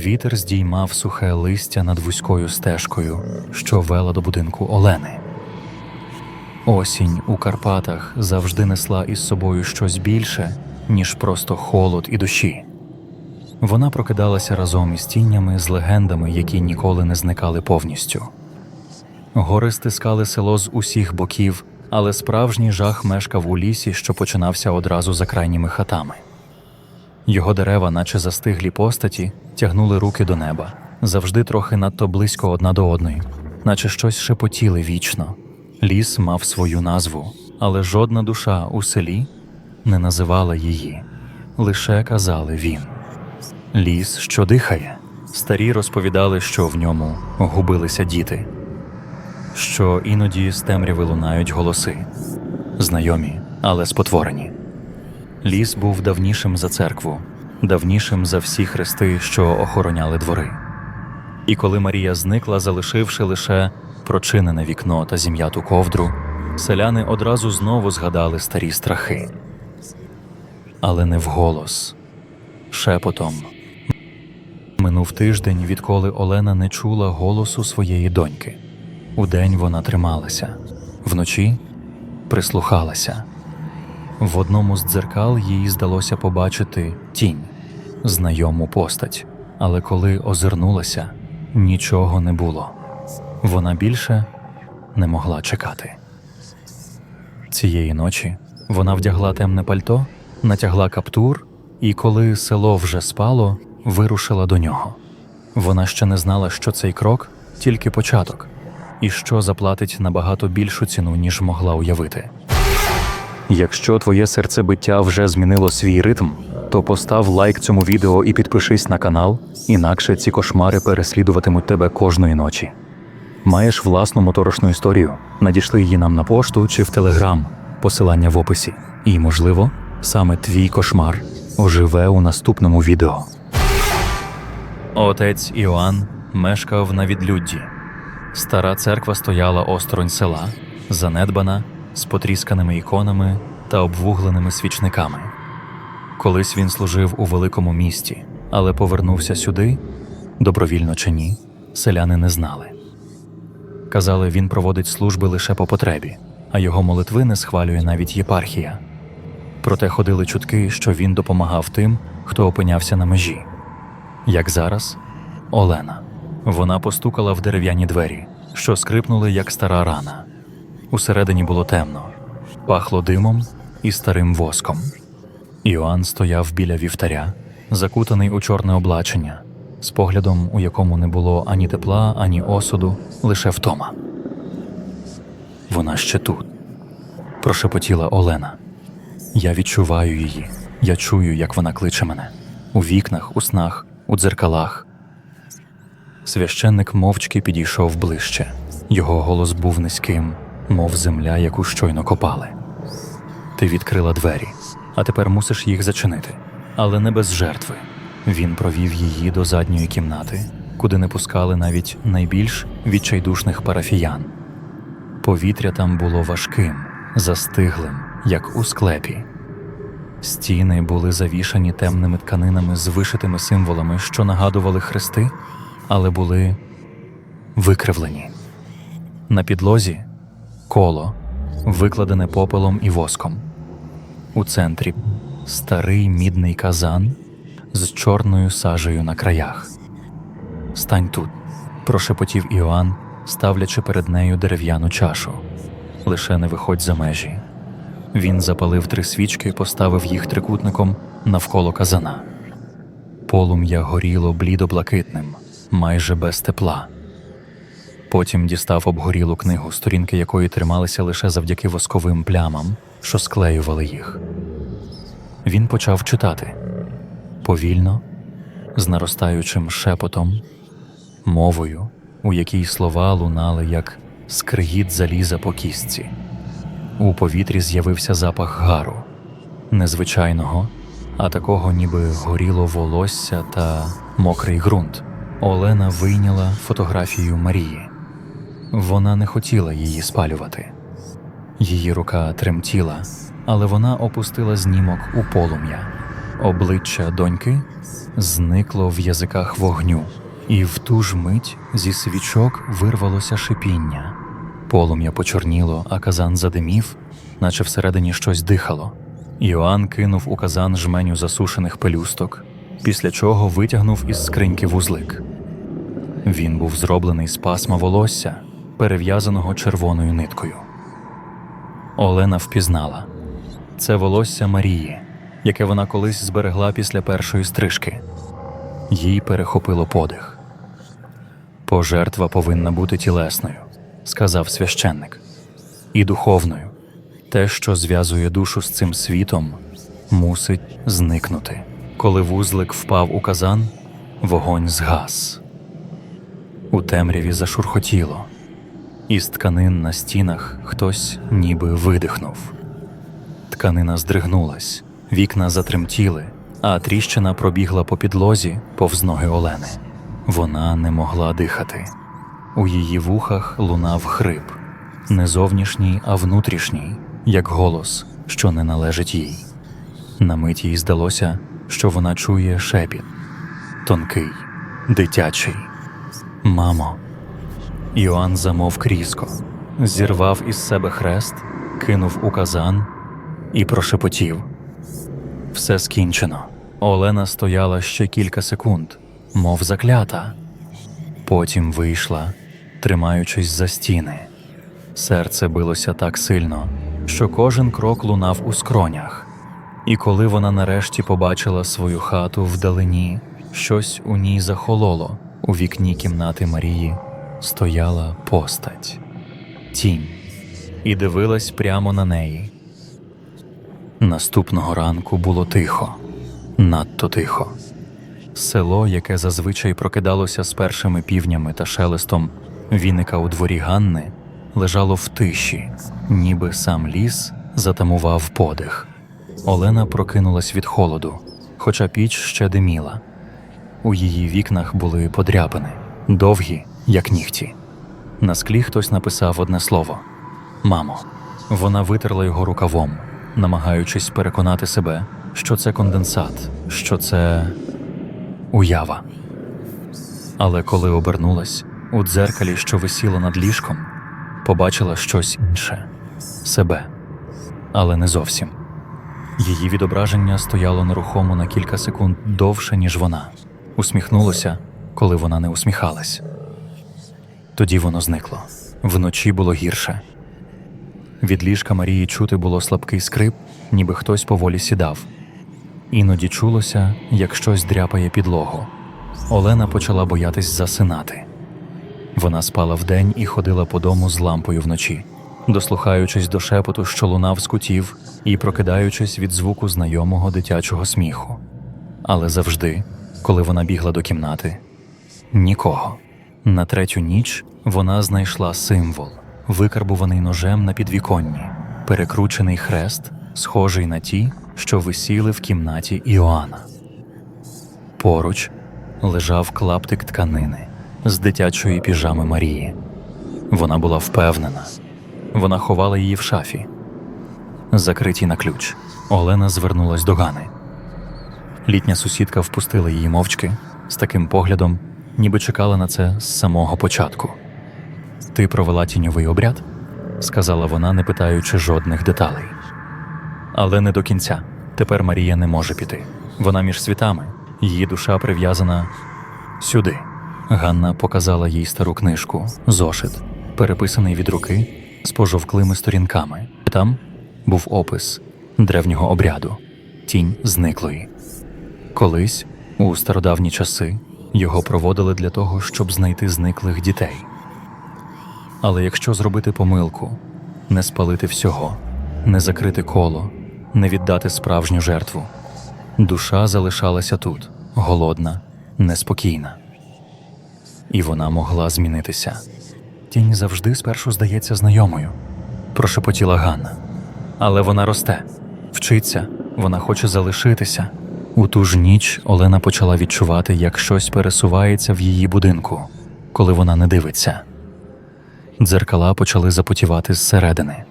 Вітер здіймав сухе листя над вузькою стежкою, що вела до будинку Олени. Осінь у Карпатах завжди несла із собою щось більше, ніж просто холод і душі. Вона прокидалася разом із тіннями з легендами, які ніколи не зникали повністю. Гори стискали село з усіх боків, але справжній жах мешкав у лісі, що починався одразу за крайніми хатами. Його дерева, наче застиглі постаті, тягнули руки до неба, завжди трохи надто близько одна до одної, наче щось шепотіли вічно. Ліс мав свою назву, але жодна душа у селі не називала її, лише казали він. Ліс, що дихає. Старі розповідали, що в ньому губилися діти, що іноді з темряви лунають голоси, знайомі, але спотворені. Ліс був давнішим за церкву, давнішим за всі хрести, що охороняли двори. І коли Марія зникла, залишивши лише прочинене вікно та зім'яту ковдру, селяни одразу знову згадали старі страхи. Але не вголос, шепотом. Минув тиждень, відколи Олена не чула голосу своєї доньки. Удень вона трималася, вночі прислухалася. В одному з дзеркал їй здалося побачити тінь, знайому постать, але коли озирнулася, нічого не було. Вона більше не могла чекати. Цієї ночі вона вдягла темне пальто, натягла каптур, і коли село вже спало, вирушила до нього. Вона ще не знала, що цей крок тільки початок, і що заплатить набагато більшу ціну, ніж могла уявити. Якщо твоє серцебиття вже змінило свій ритм, то постав лайк цьому відео і підпишись на канал, інакше ці кошмари переслідуватимуть тебе кожної ночі. Маєш власну моторошну історію, надішли її нам на пошту чи в телеграм, посилання в описі. І, можливо, саме твій кошмар оживе у наступному відео. Отець Іоанн мешкав на відлюдді. Стара церква стояла осторонь села, занедбана, з потрісканими іконами та обвугленими свічниками. Колись він служив у великому місті, але повернувся сюди, добровільно чи ні, селяни не знали. Казали, він проводить служби лише по потребі, а його молитви не схвалює навіть єпархія. Проте ходили чутки, що він допомагав тим, хто опинявся на межі. Як зараз, Олена. Вона постукала в дерев'яні двері, що скрипнули, як стара рана. Усередині було темно, пахло димом і старим воском. Іоанн стояв біля вівтаря, закутаний у чорне облачення, з поглядом, у якому не було ані тепла, ані осуду, лише втома. Вона ще тут, прошепотіла Олена. Я відчуваю її, я чую, як вона кличе мене у вікнах, у снах, у дзеркалах. Священник мовчки підійшов ближче. Його голос був низьким, мов земля, яку щойно копали. Ти відкрила двері, а тепер мусиш їх зачинити, але не без жертви. Він провів її до задньої кімнати, куди не пускали навіть найбільш відчайдушних парафіян. Повітря там було важким, застиглим, як у склепі. Стіни були завішані темними тканинами з вишитими символами, що нагадували хрести, але були викривлені. На підлозі коло, викладене попелом і воском. У центрі старий мідний казан з чорною сажею на краях. Стань тут, прошепотів Іоанн, ставлячи перед нею дерев'яну чашу. Лише не виходь за межі. Він запалив три свічки і поставив їх трикутником навколо казана. Полум'я горіло блідо-блакитним, майже без тепла. Потім дістав обгорілу книгу, сторінки якої трималися лише завдяки восковим плямам, що склеювали їх. Він почав читати повільно, з наростаючим шепотом, мовою, у якій слова лунали як скригіт заліза по кістці. У повітрі з'явився запах гару, незвичайного, а такого, ніби горіло волосся та мокрий ґрунт. Олена вийняла фотографію Марії. Вона не хотіла її спалювати. Її рука тремтіла, але вона опустила знімок у полум'я. обличчя доньки зникло в язиках вогню, і в ту ж мить зі свічок вирвалося шипіння. Полум'я почорніло, а казан задимів, наче всередині щось дихало. Іоанн кинув у казан жменю засушених пелюсток, після чого витягнув із скриньки вузлик. Він був зроблений з пасма волосся, перев'язаного червоною ниткою. Олена впізнала це волосся Марії, яке вона колись зберегла після першої стрижки. Їй перехопило подих. Пожертва повинна бути тілесною, сказав священник, і духовною. Те, що зв'язує душу з цим світом, мусить зникнути. Коли вузлик впав у казан, вогонь згас. У темряві зашурхотіло. Із тканин на стінах хтось ніби видихнув. Тканина здригнулась, вікна затремтіли, а тріщина пробігла по підлозі повз ноги Олени. Вона не могла дихати. У її вухах лунав хрип, не зовнішній, а внутрішній, як голос, що не належить їй. На мить їй здалося, що вона чує шепіт тонкий, дитячий. Мамо. Іоанн замовк різко, зірвав із себе хрест, кинув у казан і прошепотів. Все скінчено. Олена стояла ще кілька секунд, мов заклята. Потім вийшла, тримаючись за стіни. Серце билося так сильно, що кожен крок лунав у скронях. І коли вона нарешті побачила свою хату вдалині, щось у ній захололо. У вікні кімнати Марії стояла постать, тінь, і дивилась прямо на неї. Наступного ранку було тихо, надто тихо. Село, яке зазвичай прокидалося з першими півнями та шелестом віника у дворі Ганни, лежало в тиші, ніби сам ліс затамував подих. Олена прокинулась від холоду, хоча піч ще диміла. У її вікнах були подряпини, довгі, як нігті. На склі хтось написав одне слово Мамо. Вона витерла його рукавом, намагаючись переконати себе, що це конденсат, що це уява. Але коли обернулась у дзеркалі, що висіло над ліжком, побачила щось інше себе, але не зовсім. Її відображення стояло нерухомо на кілька секунд довше, ніж вона, усміхнулося, коли вона не усміхалась. Тоді воно зникло. Вночі було гірше. Від ліжка Марії чути було слабкий скрип, ніби хтось поволі сідав. Іноді чулося, як щось дряпає підлогу. Олена почала боятись засинати. Вона спала вдень і ходила по дому з лампою вночі, дослухаючись до шепоту, що лунав з кутів, і прокидаючись від звуку знайомого дитячого сміху. Але завжди, коли вона бігла до кімнати, нікого. На третю ніч вона знайшла символ, викарбуваний ножем на підвіконні, перекручений хрест, схожий на ті, що висіли в кімнаті Іоанна. Поруч лежав клаптик тканини з дитячої піжами Марії. Вона була впевнена. Вона ховала її в шафі. Закриті на ключ. Олена звернулась до Гани. Літня сусідка впустила її мовчки з таким поглядом, ніби чекала на це з самого початку. Ти провела тіньовий обряд? сказала вона, не питаючи жодних деталей. Але не до кінця. Тепер Марія не може піти. Вона між світами, її душа прив'язана сюди. Ганна показала їй стару книжку, зошит, переписаний від руки з пожовклими сторінками. Там був опис древнього обряду, тінь зниклої. Колись, у стародавні часи, його проводили для того, щоб знайти зниклих дітей. Але якщо зробити помилку, не спалити всього, не закрити коло, не віддати справжню жертву, душа залишалася тут, голодна, неспокійна. І вона могла змінитися. Тінь завжди спершу здається знайомою, прошепотіла Ганна. Але вона росте, вчиться, вона хоче залишитися. У ту ж ніч Олена почала відчувати, як щось пересувається в її будинку, коли вона не дивиться. Дзеркала почали запотівати зсередини.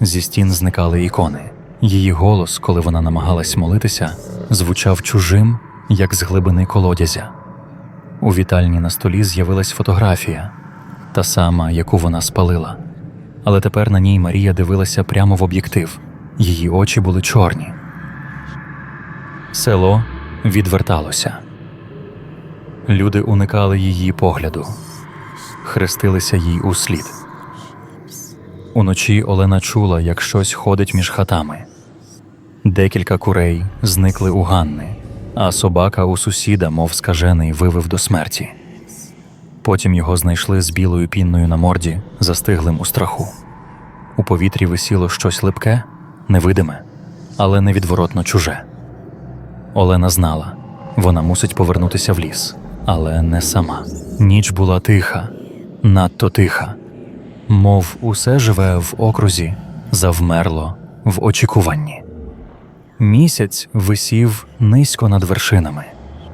Зі стін зникали ікони, Її голос, коли вона намагалась молитися, звучав чужим, як з глибини колодязя. У вітальні на столі з'явилась фотографія, та сама, яку вона спалила. Але тепер на ній Марія дивилася прямо в об'єктив. Її очі були чорні. Село відверталося. Люди уникали її погляду, хрестилися їй у слід. Уночі Олена чула, як щось ходить між хатами. Декілька курей зникли у Ганни, а собака у сусіда, мов скажений, вивив до смерті. Потім його знайшли з білою пінною на морді, застиглим у страху. У повітрі висіло щось липке, невидиме, але невідворотно чуже. Олена знала, вона мусить повернутися в ліс, але не сама. Ніч була тиха, надто тиха, мов усе живе в окрузі, завмерло в очікуванні. Місяць висів низько над вершинами,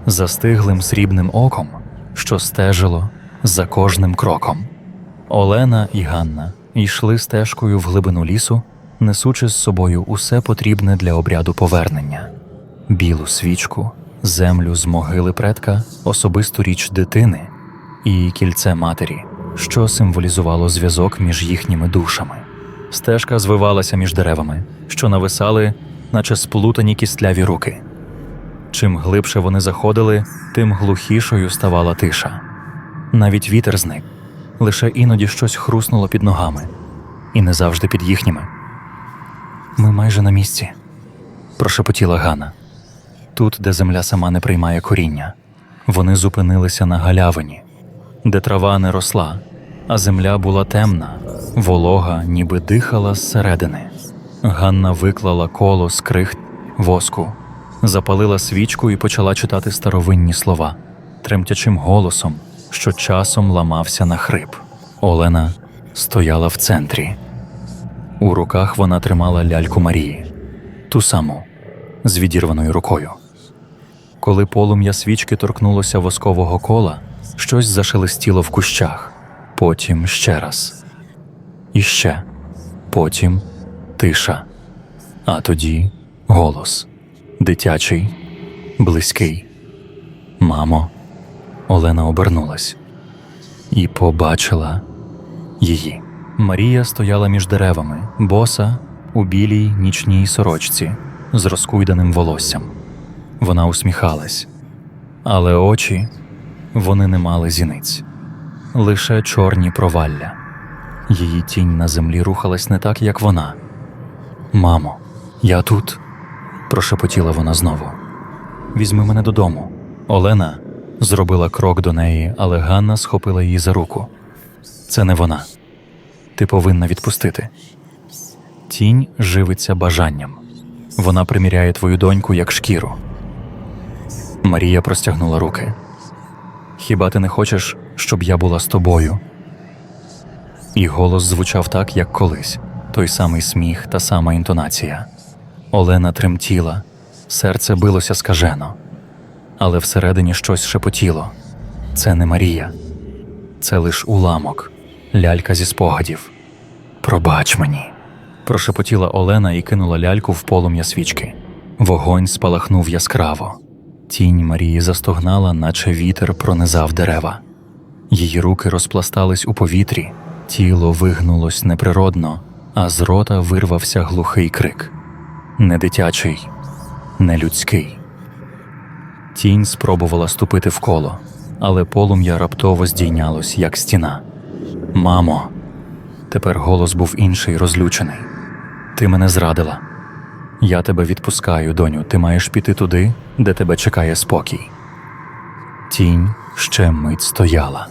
застиглим срібним оком, що стежило за кожним кроком. Олена і Ганна йшли стежкою в глибину лісу, несучи з собою усе потрібне для обряду повернення: білу свічку, землю з могили предка, особисту річ дитини і кільце матері, що символізувало зв'язок між їхніми душами. Стежка звивалася між деревами, що нависали, наче сплутані кістляві руки. Чим глибше вони заходили, тим глухішою ставала тиша. Навіть вітер зник, лише іноді щось хруснуло під ногами, і не завжди під їхніми. Ми майже на місці, прошепотіла Гана. Тут, де земля сама не приймає коріння. Вони зупинилися на галявині, де трава не росла, а земля була темна, волога, ніби дихала зсередини. Ганна виклала коло з крихт воску, запалила свічку і почала читати старовинні слова, тремтячим голосом, що часом ламався на хрип. Олена стояла в центрі. У руках вона тримала ляльку Марії, ту саму, з відірваною рукою. Коли полум'я свічки торкнулося воскового кола, щось зашелестіло в кущах, потім ще раз. І ще, потім тиша, а тоді голос дитячий, близький. Мамо, Олена обернулась і побачила її. Марія стояла між деревами, боса у білій нічній сорочці з розкуйданим волоссям. Вона усміхалась, але очі вони не мали зіниць, лише чорні провалля. Її тінь на землі рухалась не так, як вона. Мамо, я тут, прошепотіла вона знову. Візьми мене додому. Олена зробила крок до неї, але Ганна схопила її за руку. Це не вона. Ти повинна відпустити. Тінь живиться бажанням. Вона приміряє твою доньку як шкіру. Марія простягнула руки. Хіба ти не хочеш, щоб я була з тобою? І голос звучав так, як колись той самий сміх та сама інтонація. Олена тремтіла, серце билося скажено, але всередині щось шепотіло. Це не Марія, це лиш уламок, лялька зі спогадів. Пробач мені. Прошепотіла Олена і кинула ляльку в полум'я свічки. Вогонь спалахнув яскраво. Тінь Марії застогнала, наче вітер пронизав дерева. Її руки розпластались у повітрі, тіло вигнулось неприродно, а з рота вирвався глухий крик. Не дитячий, не людський. Тінь спробувала ступити в коло, але полум'я раптово здійнялось, як стіна. Мамо, тепер голос був інший, розлючений. Ти мене зрадила. Я тебе відпускаю, доню. Ти маєш піти туди, де тебе чекає спокій. Тінь ще мить стояла.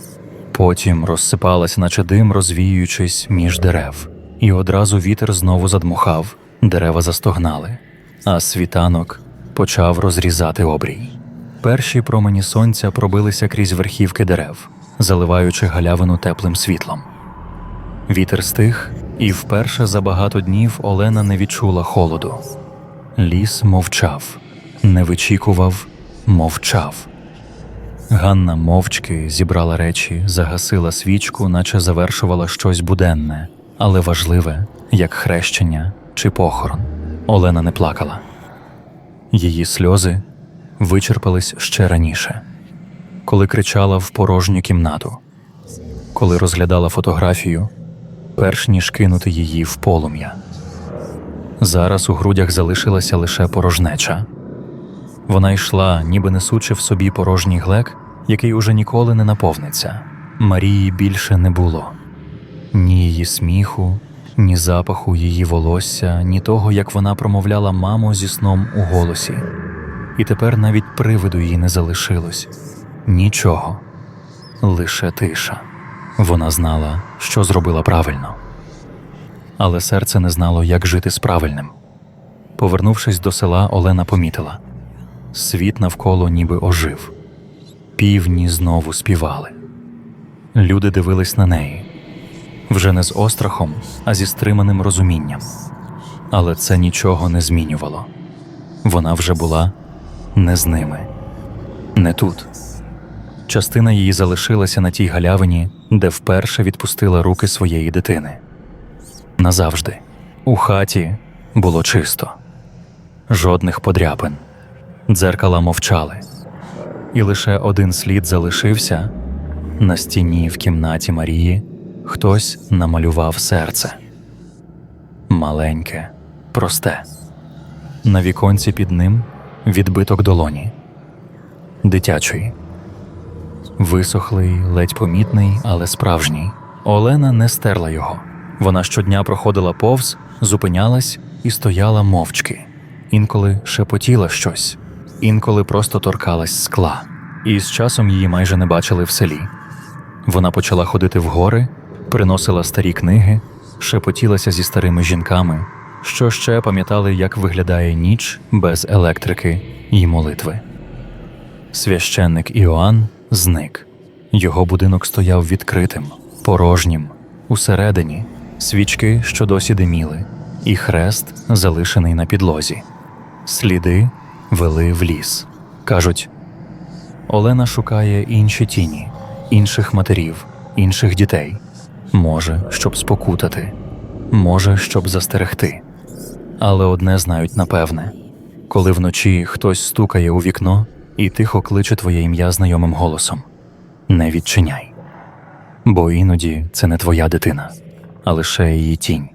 Потім розсипалась, наче дим, розвіюючись між дерев, і одразу вітер знову задмухав, дерева застогнали, а світанок почав розрізати обрій. Перші промені сонця пробилися крізь верхівки дерев, заливаючи галявину теплим світлом. Вітер стих, і вперше за багато днів Олена не відчула холоду. Ліс мовчав, не вичікував, мовчав. Ганна мовчки зібрала речі, загасила свічку, наче завершувала щось буденне, але важливе, як хрещення чи похорон. Олена не плакала. Її сльози вичерпались ще раніше, коли кричала в порожню кімнату, коли розглядала фотографію, перш ніж кинути її в полум'я. Зараз у грудях залишилася лише порожнеча. Вона йшла, ніби несучи в собі порожній глек, який уже ніколи не наповниться. Марії більше не було ні її сміху, ні запаху її волосся, ні того, як вона промовляла маму зі сном у голосі. І тепер навіть привиду її не залишилось нічого, лише тиша. Вона знала, що зробила правильно, але серце не знало, як жити з правильним. Повернувшись до села, Олена помітила світ навколо ніби ожив. Півні знову співали. Люди дивились на неї вже не з острахом, а зі стриманим розумінням. Але це нічого не змінювало. Вона вже була не з ними, не тут. Частина її залишилася на тій галявині, де вперше відпустила руки своєї дитини. Назавжди. У хаті було чисто, жодних подряпин, дзеркала мовчали, і лише один слід залишився на стіні в кімнаті Марії. Хтось намалював серце маленьке, просте. На віконці під ним відбиток долоні, дитячої, висохлий, ледь помітний, але справжній. Олена не стерла його. Вона щодня проходила повз, зупинялась і стояла мовчки. Інколи шепотіла щось, інколи просто торкалась скла. І з часом її майже не бачили в селі. Вона почала ходити в гори, приносила старі книги, шепотілася зі старими жінками, що ще пам'ятали, як виглядає ніч без електрики і молитви. Священник Іоанн зник. Його будинок стояв відкритим, порожнім, усередині, свічки, що досі диміли, і хрест, залишений на підлозі. Сліди вели в ліс. Кажуть, Олена шукає інші тіні, інших матерів, інших дітей. Може, щоб спокутати, може, щоб застерегти. Але одне знають напевне коли вночі хтось стукає у вікно і тихо кличе твоє ім'я знайомим голосом не відчиняй. Бо іноді це не твоя дитина, а лише її тінь.